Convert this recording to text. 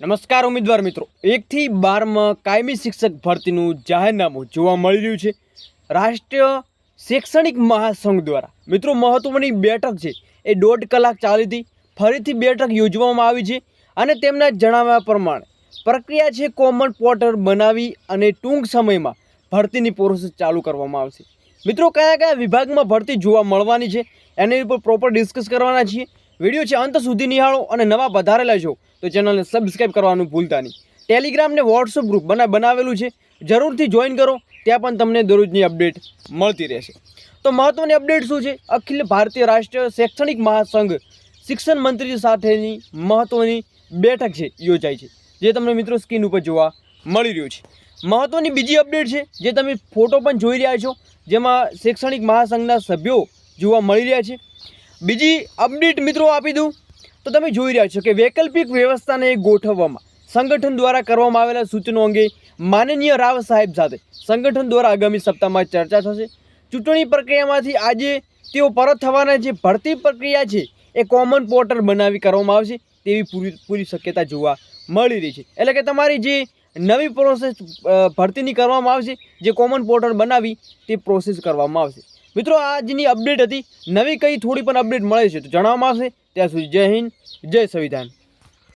નમસ્કાર ઉમેદવાર મિત્રો. એકથી બારમાં કાયમી શિક્ષક ભરતીનું જાહેરનામું જોવા મળી રહ્યું છે. રાષ્ટ્રીય શૈક્ષણિક મહાસંઘ દ્વારા. મિત્રો મહત્ત્વની બેઠક છે. એ દોઢ કલાક ચાલી હતી ફરીથી બેઠક યોજવામાં આવી છે અને તેમના જણાવ્યા પ્રમાણે પ્રક્રિયા છે કોમન પોર્ટલ બનાવી અને ટૂંક સમયમાં ભરતીની પ્રોસેસ ચાલુ કરવામાં આવશે. મિત્રો, કયા કયા વિભાગમાં ભરતી જોવા મળવાની છે? એની ઉપર પ્રોપર ડિસ્કસ કરવાના છીએ. વીડિયો છે અંત સુધી નિહાળો અને નવા વધારેલા છો તો ચેનલને સબસ્ક્રાઈબ કરવાનું ભૂલતા નહીં. ટેલિગ્રામ વોટ્સઅપ ગ્રુપ બના, બનાવેલું છે. જરૂરથી જોઈન કરો, ત્યાં પણ તમને દરરોજની અપડેટ મળતી રહેશે. તો મહત્ત્વની અપડેટ શું છે? અખિલ ભારતીય રાષ્ટ્રીય શૈક્ષણિક મહાસંઘ શિક્ષણ મંત્રી સાથેની મહત્ત્વની બેઠક છે, યોજાઈ છે, જે તમને મિત્રો સ્ક્રીન ઉપર જોવા મળી રહ્યું છે. મહત્ત્વની બીજી અપડેટ છે, જે તમે ફોટો પણ જોઈ રહ્યા છો, જેમાં શૈક્ષણિક મહાસંઘના સભ્યો જોવા મળી રહ્યા છે. બીજી અપડેટ મિત્રો આપી દઉં. તો તમે જોઈ રહ્યા છો કે વૈકલ્પિક વ્યવસ્થાને ગોઠવવામાં, સંગઠન દ્વારા કરવામાં આવેલા સૂચનો અંગે માનનીય રાવ સાહેબ સાથે સંગઠન દ્વારા આગામી સપ્તાહમાં ચર્ચા થશે. ચૂંટણી પ્રક્રિયામાંથી આજે તેઓ પરત થવાના જે ભરતી પ્રક્રિયા છે, એ કોમન પોર્ટલ બનાવી કરવામાં આવશે તેવી પૂરી પૂરી શક્યતા જોવા મળી રહી છે. એટલે કે તમારી જે નવી પ્રોસેસ ભરતીની કરવામાં આવશે, જે કોમન પોર્ટલ બનાવી તે પ્રોસેસ કરવામાં આવશે. મિત્રો, આજની અપડેટ હતી. નવી કઈ થોડી પણ અપડેટ મળે છે, તો જણાવવામાં આવશે. ત્યાં સુધી જય હિન્દ, જય સંવિધાન.